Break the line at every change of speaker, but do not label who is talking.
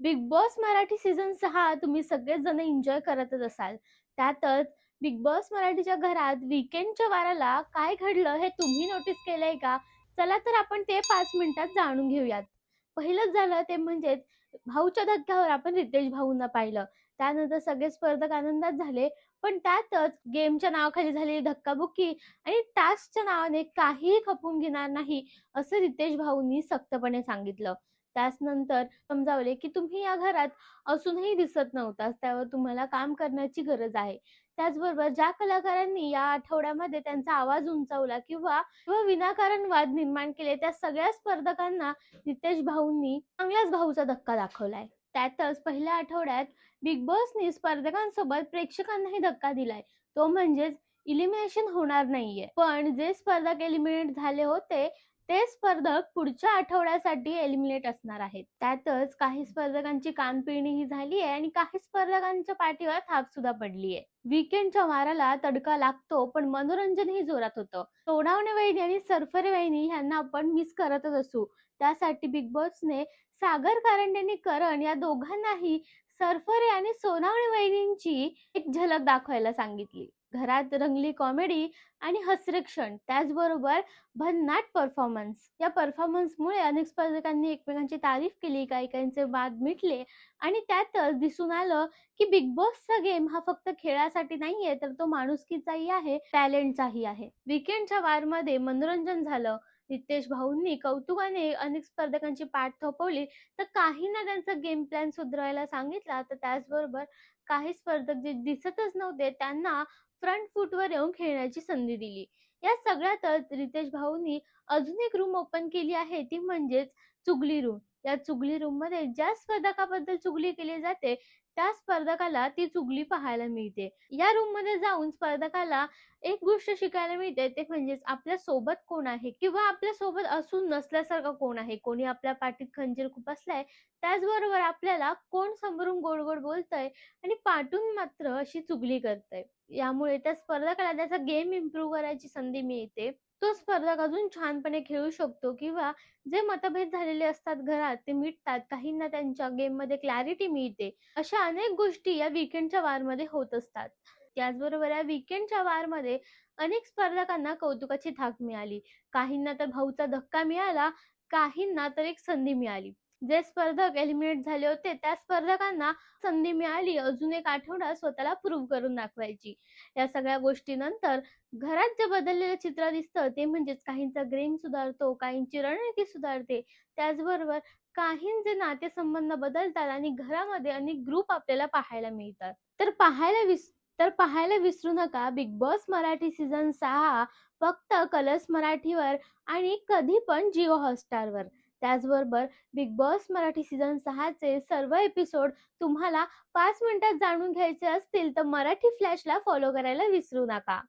Big Boss Marathi season सहा तुम्ही सगळेच जण एन्जॉय करतच असाल. त्यातच बिग बॉस मराठीच्या घरात विकेंडच्या वाराला काय घडलं हे तुम्ही नोटीस केलंय का? चला तर आपण ते पाच मिनिटात जाणून घेऊयात. पहिलंच झालं ते म्हणजे भाऊच्या धक्क्यावर आपण रितेश भाऊंना पाहिलं. त्यानंतर सगळे स्पर्धक आनंदात झाले. पण त्यातच गेमच्या नावाखाली झालेली धक्काबुक्की आणि टास्कच्या नावाने काहीही खपून घेणार नाही असं रितेश भाऊंनी सक्तपणे सांगितलं. त्याचनंतर समजावले की तुम्ही या घरात असूनही दिसत नव्हताच त्यावर तुम्हाला काम करण्याची गरज आहे. त्याचबरोबर ज्या कलाकारांनी या आठवड्यामध्ये त्यांचा आवाज उंचावला किंवा किंवा विनाकारण वाद निर्माण केले त्या सगळ्या स्पर्धकांना नितेश भाऊंनी चांगल्याच भाऊचा धक्का दाखवलाय. त्यातच पहिल्या आठवड्यात बिग बॉसनी स्पर्धकांसोबत प्रेक्षकांनाही धक्का दिलाय. तो म्हणजेच इलिमिनेशन होणार नाहीये. पण जे स्पर्धक एलिमिनेट झाले होते ते स्पर्धक पुढच्या आठवड्यासाठी एलिमिनेट असणार आहेत. त्यातच काही स्पर्धकांची कानपिळणी ही झाली आहे आणि काही स्पर्धकांच्या पाठीवर थाप सुद्धा पडली आहे. विकेंडच्या माराला तडका लागतो पण मनोरंजनही जोरात होतं. सोनावणे वहिनी आणि सरफरे वहिनी यांना आपण मिस करतच असू. त्यासाठी बिग बॉसने सागर कारंडे आणि करण या दोघांनाही सरफरे आणि सोनावणे वहिनींची एक झलक दाखवायला सांगितली. घरात रंगली कॉमेडी आणि हसरेक्षण. त्याचबरोबर भन्नाट परफॉर्मन्स या परफॉर्मन्समुळे अनेक स्पर्धकांनी एकमेकांची तारीफ केली काही काहींचे वाद मिटले आणि त्यातच दिसून आलं की बिग बॉसचा गेम हा फक्त खेळासाठी नाहीये तर तो माणुसकीचाही आहे टॅलेंटचाही आहे. विकेंडच्या वारमध्ये मनोरंजन झालं. नितेश भाऊंनी कौतुकाने अनेक स्पर्धकांची पाठ थोपवली. तर काहींना त्यांचा गेम प्लॅन सुधारायला सांगितला. तर त्याचबरोबर काही स्पर्धक जे दिसतच नव्हते त्यांना फ्रंट फूटवर येऊन खेळण्याची संधी दिली. या सगळ्यातच रितेश भाऊंनी अजून एक रूम ओपन केली आहे. ती म्हणजेच चुगली रूम या चुगली रूममध्ये ज्या स्पर्धकाबद्दल चुगली केली जाते त्या स्पर्धकाला ती चुगली पाहायला मिळते. या रूममध्ये जाऊन स्पर्धकाला एक गोष्ट शिकायला मिळते ते म्हणजेच आपल्यासोबत कोण आहे किंवा आपल्यासोबत असून नसल्यासारखं कोण आहे? कोणी आपल्या पाठीत खंजीर खूप असलाय त्याचबरोबर आपल्याला कोण समोरून गोड गोड बोलतय आणि पाठून मात्र अशी चुगली करतय. यामुळे त्या स्पर्धकाला त्याचा गेम इम्प्रूव्ह करायची संधी मिळते. तो स्पर्धक अजून छानपणे खेळू शकतो किंवा जे मतभेद झालेले असतात घरात ते मिटतात काहींना त्यांच्या गेममध्ये क्लॅरिटी मिळते. अशा अनेक गोष्टी या विकेंडच्या वारमध्ये होत असतात. त्याचबरोबर या विकेंडच्या वारमध्ये अनेक स्पर्धकांना कौतुकाची थाक मिळाली. काहींना तर भाऊचा धक्का मिळाला काहींना तर एक संधी मिळाली. जे स्पर्धक एलिमिनेट झाले होते त्या स्पर्धकांना संधी मिळाली. अजून एक आठवडा स्वतःला प्रूव्ह करून दाखवायची. या सगळ्या गोष्टीनंतर घरात जे बदललेलं चित्र दिसतं ते म्हणजेच काहींचा गेम सुधारतो काहींची रणनीती सुधारते. त्याचबरोबर काहींचे नातेसंबंध बदलतात आणि घरामध्ये अनेक ग्रुप आपल्याला पाहायला मिळतात. तर पाहायला विस तर पाहायला विसरू नका. बिग बॉस मराठी सीझन सहा फक्त कलर्स मराठीवर आणि कधी पण जिओ हॉटस्टारवर. त्याचबरोबर बिग बॉस मराठी सीझन सहाचे सर्व एपिसोड तुम्हाला पाच मिनिटात जाणून घ्यायचे असतील तर मराठी फ्लॅशला फॉलो करायला विसरू नका.